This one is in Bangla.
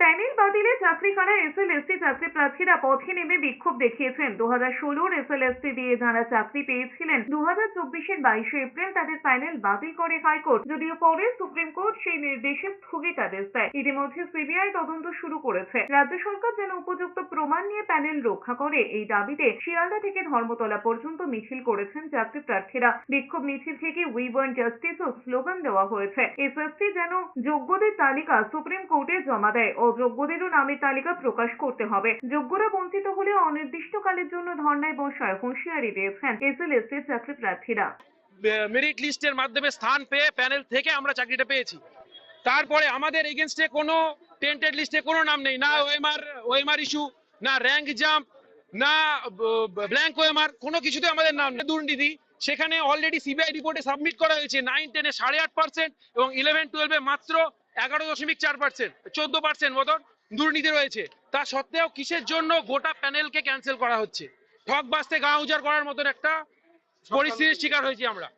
প্যানেল বাতিলে চাকরি কারা এসএলএসটি চাকরি প্রার্থীরা পথে নেমে বিক্ষোভ দেখিয়েছেন। দু হাজার ষোলোর এসএলএসটি দিয়ে যারা চাকরি পেয়েছিলেন দু হাজার চব্বিশের বাইশে এপ্রিল তাদের প্যানেল বাতিল করে হাইকোর্ট, যদিও পরে সুপ্রিম কোর্ট সেই নির্দেশে স্থগিতাদেশ দেয়। ইতিমধ্যে সিবিআই তদন্ত শুরু করেছে। রাজ্য সরকার যেন উপযুক্ত প্রমাণ নিয়ে প্যানেল রক্ষা করে, এই দাবিতে শিয়ালদা থেকে ধর্মতলা পর্যন্ত মিছিল করেছেন চাকরি প্রার্থীরা বিক্ষোভ মিছিল থেকে উই ওয়ান জাস্টিস ও স্লোগান দেওয়া হয়েছে। এস এসএসসি যেন যোগ্যদের তালিকা সুপ্রিম কোর্টে জমা দেয় অযোগ্যদেরও নামের তালিকা প্রকাশ করতে হবে। যোগ্যরা বঞ্চিত হলে অনির্দিষ্টকালের জন্য ধর্নায় বসায় হুঁশিয়ারি দিয়েছেন এসএলএসসির চাকরি প্রার্থীরা মেরিট লিস্টের মাধ্যমে স্থান পেয়ে প্যানেল থেকে আমরা চাকরিটা পেয়েছি। তারপরে আমাদের এগেনস্টে কোনো টেন্টেড লিস্টে কোনো নাম নেই। না ওএমআর ওএমআর ইস্যু না র্যাঙ্ক জাম্প না ব্ল্যাঙ্ক ওএমআর কোনো কিছুতে আমাদের নাম নেই। দুর্নীতি, সেখানে অলরেডি সিবিআই রিপোর্টে সাবমিট করা হয়েছে। নাইন টেনে সাড়ে আট পার্সেন্ট এবং ইলেভেন টুয়েলভে মাত্র এগারো দশমিক চার পার্সেন্ট চোদ্দ পার্সেন্ট মতন দুর্নীতি রয়েছে। তা সত্ত্বেও কিসের জন্য গোটা প্যানেলকে ক্যান্সেল করা হচ্ছে? ঠক বাস্তে গা উজাড় করার মতন একটা পরিস্থিতির শিকার হয়েছি আমরা।